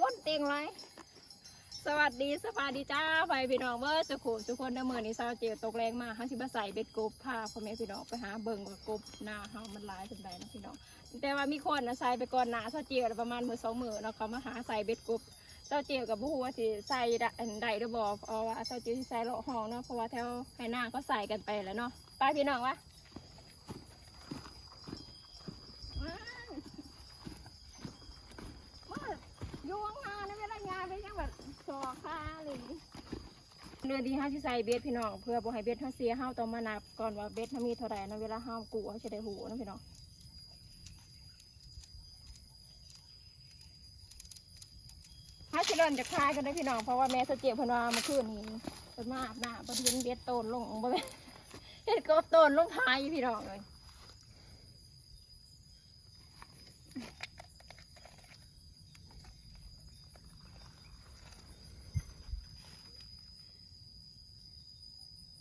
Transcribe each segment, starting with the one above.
วนเตียงไรสวัสดีสวัสดีจ้าไปพี่น้องเมื่อสุขุทุกคนเด้อมื่อนี้ซาเจียวตกแรงมากเขาสิมาใส่เบ็ดกบพาพ่อแม่พี่น้องไปหาเบิ่งว่ากบหน้าเฮามันลายจังใดนะพี่น้องแต่ว่ามีคนนะใส่ไปก่อนหน้าซาเจียวประมาณมือสองมือเนาะเขามาหาใส่เบ็ดกบซาเจียวกับผู้ว่าสิใส่ได้อันใดหรือบ่เพราว่าซาเจียวสิใส่เลาะห้องเนาะเพราะว่าแถวไหหน้าก็ใส่กันไปแล้วเนาะไปพี่น้องวะ ว่าอยู่ว่างานนะเวลางานไปยัง แบบสอค่าอะไรอย่างงี้เรือดีห้าที่ใส่เบสพี่น้องเพื่อบ่ให้เบสเฮาเสียเฮาต้องมานับก่อนว่าเบสเฮามีเท่าไหร่นะเวลาเฮากูเฮาจะได้หูนะพี่น้องห้าสิเดินจะคลายกันได้พี่น้องเพราะว่าแม่สเจียบพนวามื่อคืนนี้เพิ่นมาอาบน้ำบ่เห็นเบสโตนลงบ่แม่นเห็นกบโตนลงท้ายพี่น้องเลย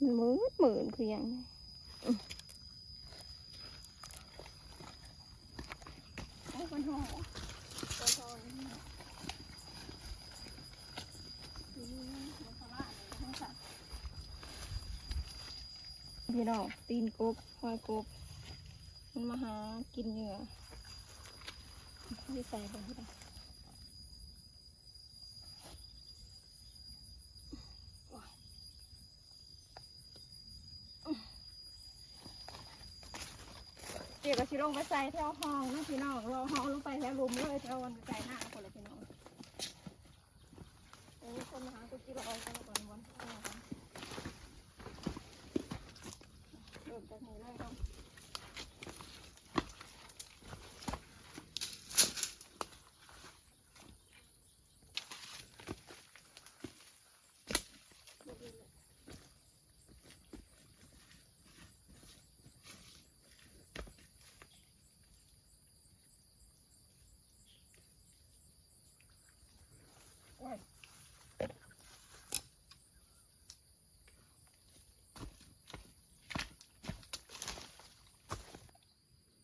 หมื่นหมื่นคือหยังอืมโอ้ยมันหอมมันหอยังพี่น้องตีนกบหอยกบ มันมาหากินเหยื่อที่ใส่ไปที่ไหน เดี๋ยวก็ชิลงไปใส่แถวห้องนะพี่น้องเราห้องลงไปแถวลุมเลยแถววันใส่หน้าคนละพี่น้องโอ้คนมาหากุจิรอกันก่อนวันข้างหน้ากันเริ่มจากนี้เลยเนาะ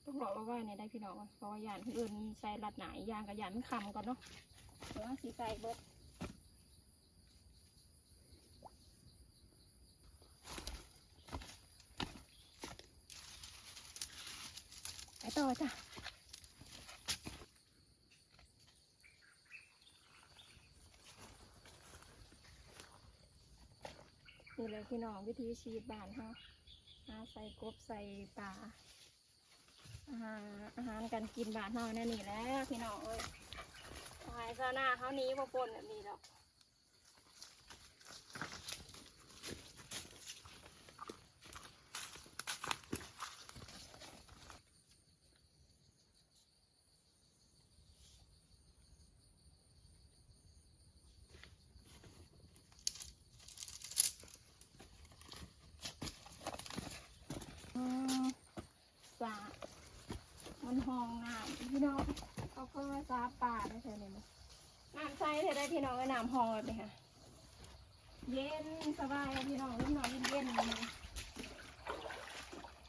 ต้องรอ เอาไว้ในได้พี่น้องเพราะว่ายานอื่นใส่รัดหนายยางกับยานมันคำก่อนเนาะเดี๋ยวว่าสีใส่เบิดไปต่อจ้ะนี่เลยพี่น้องวิธีชีวิตบ้านเขาใส่กบใส่ปลา อาหารอาหารการกินบ้านเขาแน่นี่แหล้วพี่น้องเอ้ยหายซาหน้าเขาหนี้มาปนแบบนี้ดอกอืมสา มันห้องน้ำพี่น้องเขาก็มาซาป่าได้ใช่ไหมน้ำใสเธอได้พี่น้องก็น้ำห้องแบบนี้ค่ะเย็นสบายพี่น้องเล่นนอนเย็นเย็นๆเลย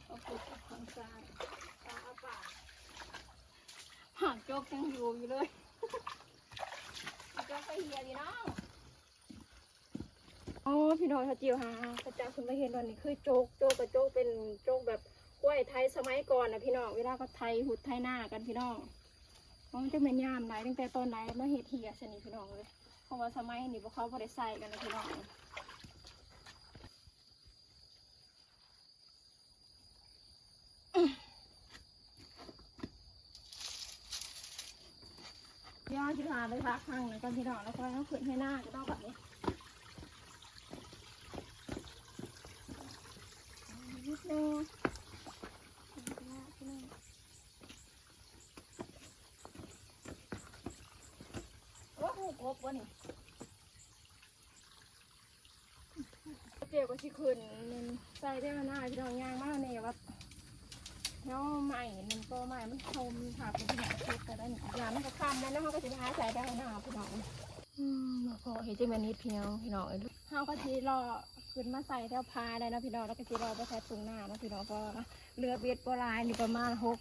เอาปลูกความสะอาดตาเอาป่าห่างโจกยังอยู่อยู่เลยโจกไปเฮียพี่น้องอ๋อพี่น้องถ้าเจียวหากระจาคุณไปเห็นตอนนี้คือโจกโจกกับโจกเป็นโจกแบบ ล้วยไทยสมัยก่อนนะพี่น้อง เวลาก็ไทยหุดไทยหน้ากันพี่น้องเพราะมันจะเป็นยามไหนตั้งแต่ตอนไหนมาเฮ็ดเฮียชนิดพี่น้องเลย เพราะว่าสมัยนี้พวกเขาบ่ได้ใส่กันนะพี่น้องย่าที่พาไปพักข้างนะกันพี่น้องแล้วก็ต้องขึ้นให้หน้าก็ต้องแบบนี้ดนึงโอ้โห กบวะนี่เจียวก็สิขึ้นมันใส่ได้มาหน้าพี่น้องย่างมากเนี่ยว่าแล้วใหม่มันโตใหม่มันชมค่ะเป็นที่ไหนเช็ดก็ได้หนึ่งอยามันก็คำแล้วนะเขาก็จะหาใส่ได้หน้าพี่น้องอืมพอเห็นจิมันนิดเพียวพี่น้องเอ้ยเขาก็ทีรอขึ้นมาใส่แถวพาได้นะพี่น้องแล้วก็ทีรอไปใส่ตรงหน้านะพี่น้องเพราเรือเบ็ดโบราณนี่ประมาณหก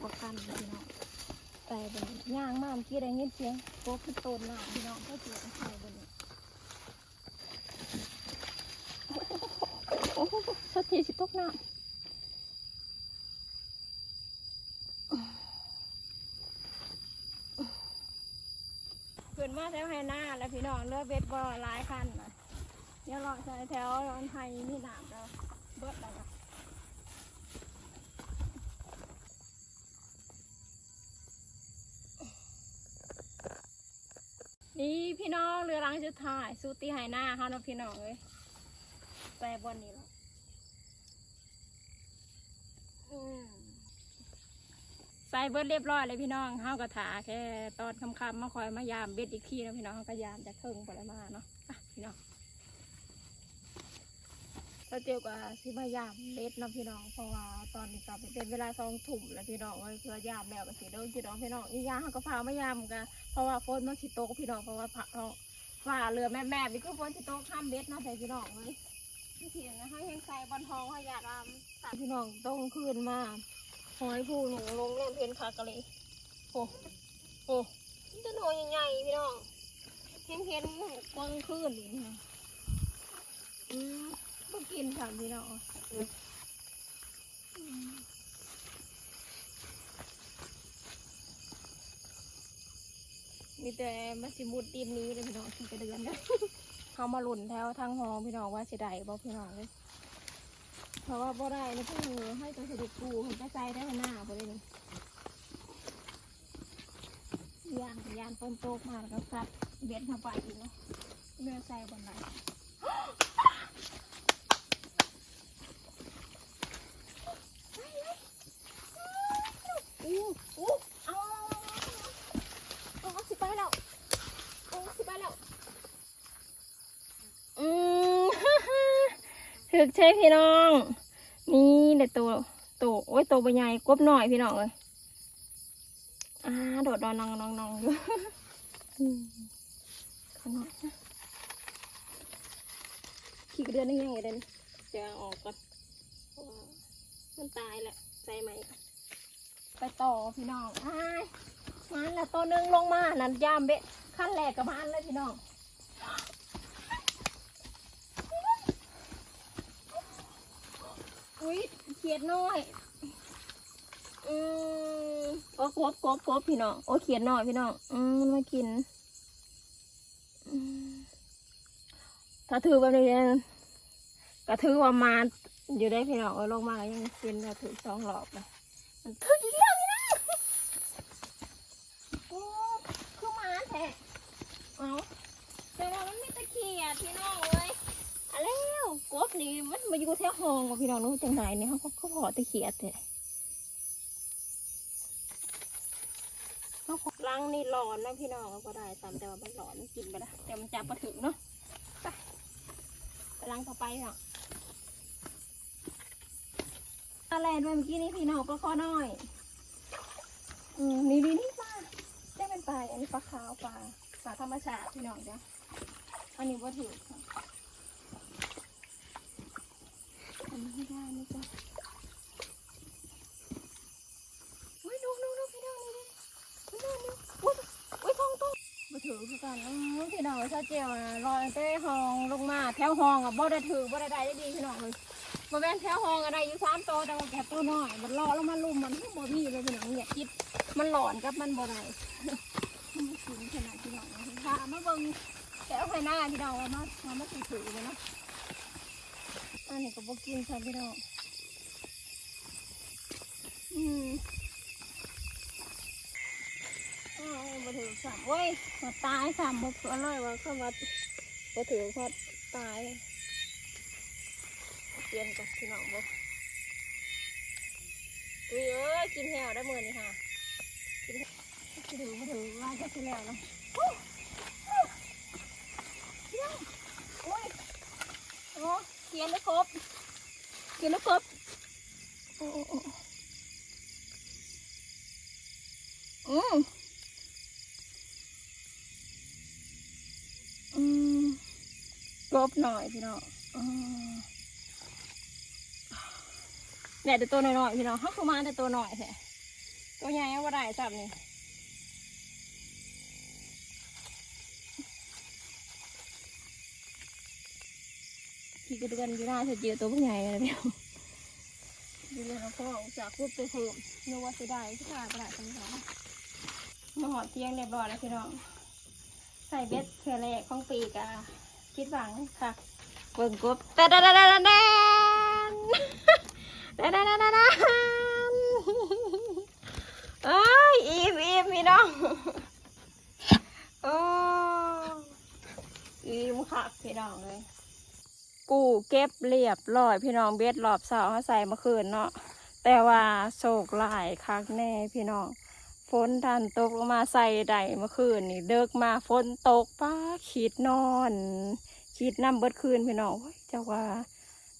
กว่ากันพี่น้อง ส่บนนี้ย่างมากเมื่อกี้ได้ยินเสียงโป๊กขึ้นต้นน้ำพี่น้องก็เจอใส่บนนี้โอ้โหสติสิตกน้ำขึ้นมาแถวไฮนาแล้วพี่น้องเลือเบ็ดบ่หลายคันนะเดี๋ยวรอใส่แถวรอนไทยนี่หน้ำแล้วเบิดแล้วนะ นี่พี่น้องเรือรังจะถ่ายสูตีหายหน้าเขาเนาะพี่น้องเลยไปบนนี้แล้วใส่เบิดเรียบร้อยเลยพี่น้องเฮากระถาแค่ตอนค่ำๆมาคอยมายามเบ็ดอีกทีนะพี่น้องเฮาก็ยามจะเพิ่งไปแล้มาเนาะอะพี่น้อง เราเจอกับที่มายามเบ็ดนะพี่น้องเพราะว่าตอนนี้ก็เป็นเวลาสองทุ่มแล้วพี่น้องเลยเพื่อยามแล้วก็สิเดินพี่น้องพี่น้องอียาเขาก็พามายามกันเพราะว่าฝนมันสิตกพี่น้องเพราะว่าผักเขาฝ่าเรือแม่แม่นี่คือฝนสิตกข้ามเบ็ดนะใส่พี่น้องเลยที่เถียงนะให้แหงใส่บอลทองขาอยากทำพี่น้องต้องคืนมาหอยผู้หนูลงเล่นเพนคากะเลยโอ้โอ้มันจะหน่วยใหญ่พี่น้องเห็นเห็นกวางคืนนี่นะอืม บ่กินค่ะพี่น้องมมีแต่มาสิมุดดินนี้เลยพี่น้องที่กระเดือนกันเขามาหลุนแถวทางหองพี่น้องว่าเสิได้บอกพี่น้องเลยเพราะว่าบ่ได้นะพี่มือให้ตัวเสด็จกูเห็นกระใจได้หน้าพอเลยนี่ยานยานฝนตมาแล้วก็ซัดเบ็ดเข้าไปอีกเนาะเรือใส่บนไหน อู้อู้เอาเอาเอาสิไปแล้วเอาสิไปแล้ว อืม ถึกใช่พี่น้อง นี่เด็ดตัวตัวโอ้ยตัวใบใหญ่กบหน่อยพี่น้องเลยอ่าโดดดอนนองนองนองอยู่อืมขอหน่อยนะขี่เดือนได้ยังไงเด่นจะออกก่อนมันตายแหละใจไหมไปต่อพี่น้องอ้ายมันละตัวนึงลงมานั่นยามเบะขั้นแรกกับมันเลยพี่น้อง อุ้ย เขียดน้อย อืมโอ้กบกบกบพี่น้อง โอ้เขียดน้อยพี่น้อง อืมมันมากินอืมถ้าถือแบบนี้ก็ถือว่ามาอยู่ได้พี่น้องเอาลงมายังกินแล้วถือสองหลอบเลยมันถึงอีกแล้วนี่นะโอ้คือหมาแท้เอาแต่ว่ามันมีตะเคียนพี่น้องเลยอะ แล้วกบนี่มันมาอยู่แถวห้องว่ะพี่น้องนู้จังไหนเนี่ยเขาเขาพอตะเคียนแท้เขาลังนี่หลอนนะพี่น้องก็ได้ตามแต่ว่ามันหลอนมันกินไปแล้วแต่มันจับมาถึงเนาะไปลังต่อไปเนาะอะไรเมื่อกี้นี้พี่น้องก็ข้อน้อยอืมนี่นี่นี่ปลาได้เป็นปลาอันนี้ปลาขาวปลาปลาธรรมชาติพี่น้องจ้ะอันนี้ว่าถือค่ะอันนี้ไม่ได้นะจ๊ะอุ้ยดูดูดูพี่น้องนี่ดิพี่น้องนี่อุ้ยอุ้ยทองตุ้มาถือคือกันอื มพี่น้องชาเจียวนะลอยเต้ห้องลงมาแถวห้องอะบ่ได้ถือบ่ได้ได้ได้ดีพี่น้องเลยมาแม่นแถวห้องอะไรอยู่สามโตวแต่ว่าแกตัวน้อย มันรอแล้วมันลุ่มมันบ่มีเลยพี่น้องอย่าคิดมันหลอนกับมันบ่ได้มันสูงขนาดพี่น้องพามาเบิ่งแถวไฟหน้าพี่น้องว่ามามามาถือถือเลยเนาะอันนี้ก็บ่กินค่ะพี่น้องอืม อ้าถือสามเว้ยมาตายสามบ่เผื่อเลยว่าเข้ามาบ่ถือพอตายเปลี่ยนกับพี่น้องบ่อุ้ยเอ้ยกินแหวได้มือนี่ค่ะกินถือมาถือว่าจะกินแล้วเนาะโอ้พี่น้องโอ้ยโอ้เขียนแล้วครบเขียนแล้วครบโอ้โอ้โอ้อืม บหน่อยพี่น้องแม่แต่ตัวหน่อยๆพี่น้องเขาเข้ามาแต่ตัวหน่อยแท้ตัวใหญ่ว่าไรจับนี่ขี่กระดูกันอยู่หน้าเฉยเจอตัวผู้ใหญ่เลยพี่น้องดูเลยนะพ่อจากรูปไปวเพิ่มนึกว่าจะได้ที่ขาดกระดาษสำคัญมาหอดเตียงเรียบร้อยแล้วพี่น้อง ใส่เบ็ดเทเลของปีกอะ คิดหวังค่ะเบิ่งกบแต่ดาดาดาดาดาแดาดาดาดาเอ้ยอีมอีมพี่น้องโอ้อีมค่ะพี่น้องเลยกูเก็บเรียบร้อยพี่น้องเบ็ดรอบเสาเขาใส่เมื่อคืนเนาะแต่ว่าโศกหลายคักแน่พี่น้อง ฝนทันตกลงมาใส่ใดเมื่อคืนนี่เดิกมาฝนตกป้าขีดนอนขีดน้ำเบิดคืนพี่น้องเจ้าว่า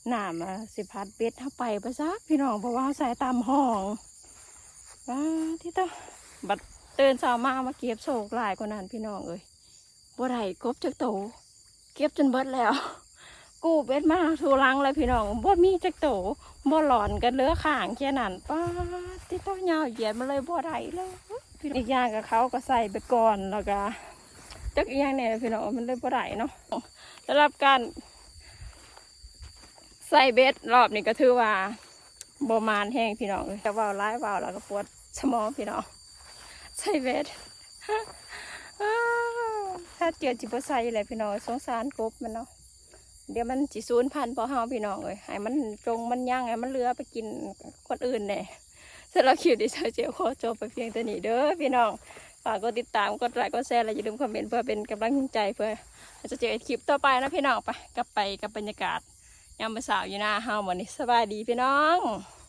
หนามอะสิพัดเบ็ดเข้าไปปะซักพี่น้องเพราะว่าใส่ตามห้องป้าที่ต้อบัดตื่นเช้ามามาเก็บโศกหลายกว่านั้นพี่น้องเอ้ยบ่ได้กบจักโตเก็บจนเบิดแล้ว กูเบ็ดมาทูรังเลยพี่น้องบ่มีจักโตบ่หลอนกันเลือข้างแค่นั้นป้าที่ต้อยาวเหยียดมาเลยบ่ได้เลยอีกอย่างกับเขาก็ใส่ไปก่อนแล้วก็จักอีกอย่างเนี่ยพี่น้องมันเลยบ่ได้เนาะสำหรับการใส่เบ็ดรอบนี้ก็ถือว่าบมานแห้งพี่น้องเลยแต่ว่าร้ายว่าแล้วก็ปวดสมองพี่น้องใส่เบ็ดถ้าเจอจิบใส่เลยพี่น้องสงสารกบมันเนาะ เดี๋ยวมันจีซูนพันพอเฮาพี่น้องเลยให้มันจงมันย่างให้มันเลือไปกินคนอื่นเนี่ยสำหรับคลิปที่เจ้าเจียวขอจบไปเพียงเท่านี้เด้อพี่น้องฝากกดติดตามกดไลค์กดแชร์และอย่าลืมคอมเมนต์เพื่อเป็นกำลังใจเพื่อจะเจอคลิปต่อไปนะพี่น้องไปกลับไปกับบรรยากาศยามมื้อเสาวอยู่หน้าเฮาวันนี้สบายดีพี่น้อง